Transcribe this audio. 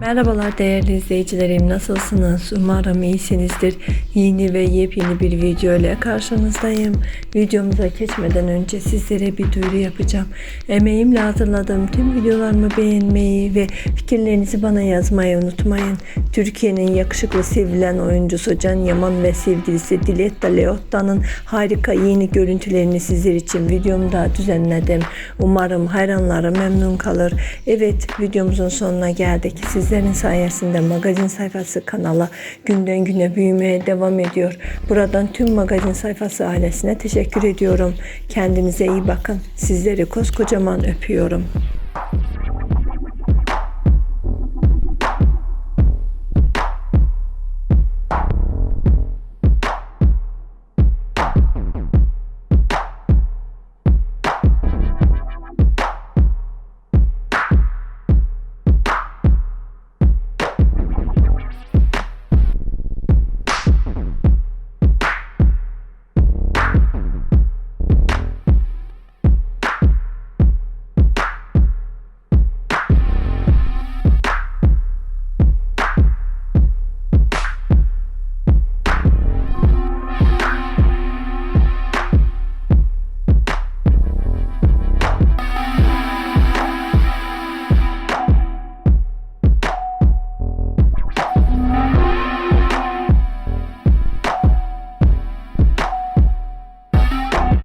Merhabalar değerli izleyicilerim nasılsınız? Umarım iyisinizdir. Yeni ve yepyeni bir video ile karşınızdayım. Videomuza geçmeden önce sizlere bir duyuru yapacağım. Emeğimle hazırladığım tüm videolarımı beğenmeyi ve fikirlerinizi bana yazmayı unutmayın. Türkiye'nin yakışıklı sevilen oyuncusu Can Yaman ve sevgilisi Diletta Leotta'nın harika yeni görüntülerini sizler için videomda düzenledim. Umarım hayranları memnun kalır. Evet videomuzun sonuna geldik. Sizlerin sayesinde magazin sayfası kanala günden güne büyümeye devam ediyor. Buradan tüm magazin sayfası ailesine teşekkür ediyorum. Kendinize iyi bakın. Sizleri koskocaman öpüyorum.